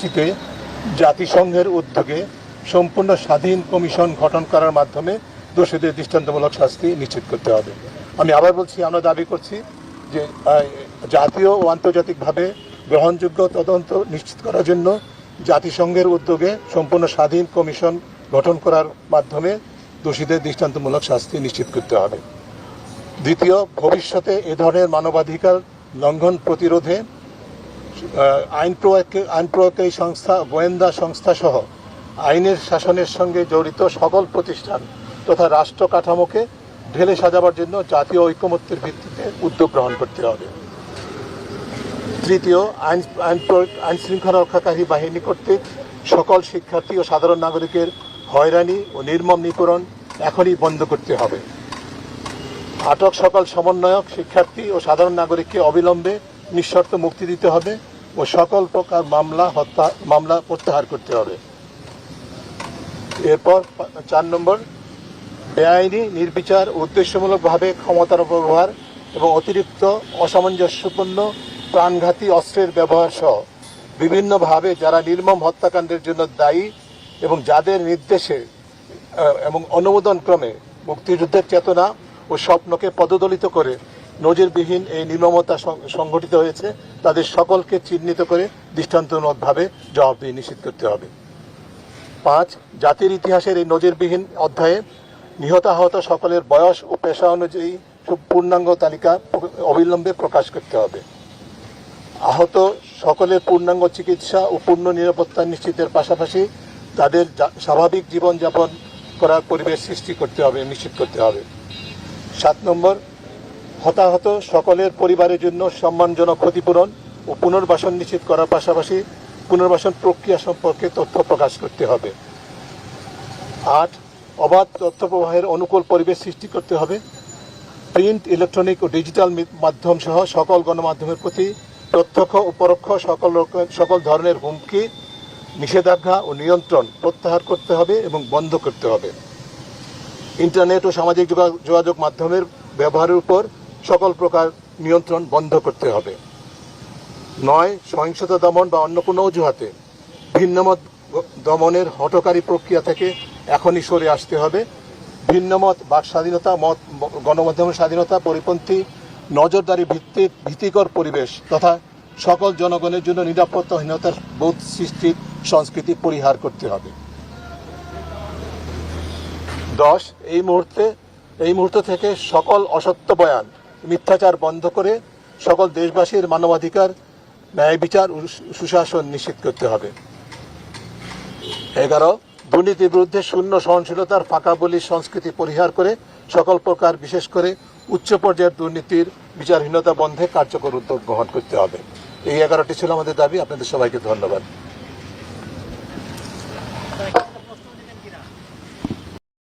নিশ্চিতে জাতিসংঘের উদ্যোগে সম্পূর্ণ স্বাধীন কমিশন গঠন করার মাধ্যমে দোষীদের দৃষ্টান্তমূলক শাস্তি নিশ্চিত করতে হবে। আমি আবার বলছি, আমরা দাবি করছি যে জাতীয় ও আন্তর্জাতিকভাবে গ্রহণযোগ্য তদন্ত নিশ্চিত করার জন্য জাতিসংঘের উদ্যোগে সম্পূর্ণ স্বাধীন কমিশন গঠন করার মাধ্যমে দোষীদের দৃষ্টান্তমূলক শাস্তি নিশ্চিত করতে হবে। দ্বিতীয়, ভবিষ্যতে এ ধরনের মানবাধিকার লঙ্ঘন প্রতিরোধে আইন প্রয়োগ আইন প্রয়োগকারী সংস্থা, গোয়েন্দা সংস্থা সহ আইনের শাসনের সঙ্গে জড়িত সকল প্রতিষ্ঠান তথা রাষ্ট্র কাঠামোকে ঢেলে সাজাবার জন্য জাতীয় ঐকমত্যের ভিত্তিতে উদ্যোগ গ্রহণ করতে হবে। তৃতীয়, আইন আইন প্রয়োগ- আইন শৃঙ্খলা রক্ষাকারী বাহিনী কর্তৃক সকল শিক্ষার্থী ও সাধারণ নাগরিকের হয়রানি ও নির্মম নিপীড়ন এখনই বন্ধ করতে হবে। আটক সকল সমন্বয়ক, শিক্ষার্থী ও সাধারণ নাগরিককে অবিলম্বে নিঃশর্ত মুক্তি দিতে হবে। ও সকল প্রকার মামলা হত্যা, মামলা প্রত্যাহার করতে হবে। এরপর চার নম্বর, বেআইনি, নির্বিচার, উদ্দেশ্যমূলকভাবে ক্ষমতার অপব্যবহার এবং অতিরিক্ত অসামঞ্জস্যপূর্ণ প্রাণঘাতী অস্ত্রের ব্যবহার সহ বিভিন্নভাবে যারা নির্মম হত্যাকাণ্ডের জন্য দায়ী এবং যাদের নির্দেশে এবং অনুমোদন ক্রমে মুক্তিযুদ্ধের চেতনা ও স্বপ্নকে পদদলিত করে নজিরবিহীন এই নির্মমতা সংঘটিত হয়েছে। তাদের সকলকে চিহ্নিত করে দৃষ্টান্তমূলকভাবে জবাবদিহি নিশ্চিত করতে হবে। পাঁচ, জাতির ইতিহাসের এই নজিরবিহীন অধ্যায়ে নিহত আহত সকলের বয়স ও পেশা অনুযায়ী পূর্ণাঙ্গ তালিকা অবিলম্বে প্রকাশ করতে হবে। আহত সকলের পূর্ণাঙ্গ চিকিৎসা ও পূর্ণ নিরাপত্তা নিশ্চিতের পাশাপাশি তাদের স্বাভাবিক জীবনযাপন করার পরিবেশ সৃষ্টি করতে হবে, নিশ্চিত করতে হবে। সাত নম্বর হতাহত সকলের পরিবারের জন্য সম্মানজনক ক্ষতিপূরণ ও পুনর্বাসন নিশ্চিত করার পাশাপাশি পুনর্বাসন প্রক্রিয়া সম্পর্কে তথ্য প্রকাশ করতে হবে। আট, অবাধ তথ্য প্রবাহের অনুকূল পরিবেশ সৃষ্টি করতে হবে। প্রিন্ট, ইলেকট্রনিক ও ডিজিটাল মাধ্যম সহ সকল গণমাধ্যমের প্রতি প্রত্যক্ষ ও পরোক্ষ সকল সকল ধরনের হুমকি, নিষেধাজ্ঞা ও নিয়ন্ত্রণ প্রত্যাহার করতে হবে এবং বন্ধ করতে হবে। ইন্টারনেট ও সামাজিক যোগা- যোগাযোগ মাধ্যমের ব্যবহারের উপর সকল প্রকার নিয়ন্ত্রণ বন্ধ করতে হবে। নয়, সহিংসতা দমন বা অন্য কোনো অজুহাতে। ভিন্নমত দমনের হঠকারী প্রক্রিয়া থেকে এখনই সরে আসতে হবে। ভিন্নমত বাক স্বাধীনতা, মত গণমাধ্যমের স্বাধীনতা, পরিপন্থী, নজরদারি ভিত্তিক ভীতিকর পরিবেশ তথা সকল জনগণের জন্য নিরাপত্তাহীনতার বোধ সৃষ্টির সংস্কৃতি পরিহার করতে হবে। দশ, এই মুহূর্তে, এই মুহূর্ত থেকে সকল অসত্য বয়ান মিথ্যাচার বন্ধ করে সকল দেশবাসীর মানবাধিকার, ন্যায় বিচার সুশাসন নিশ্চিত করতে হবে। এগারো, দুর্নীতির বিরুদ্ধে শূন্য সহনশীলতার ফাঁকা বলির সংস্কৃতি পরিহার করে সকল প্রকার, বিশেষ করে উচ্চ পর্যায়ের দুর্নীতির বিচারহীনতা বন্ধে কার্যকর উদ্যোগ গ্রহণ করতে হবে। এই এগারোটি ছিল আমাদের দাবি। আপনাদের সবাইকে ধন্যবাদ।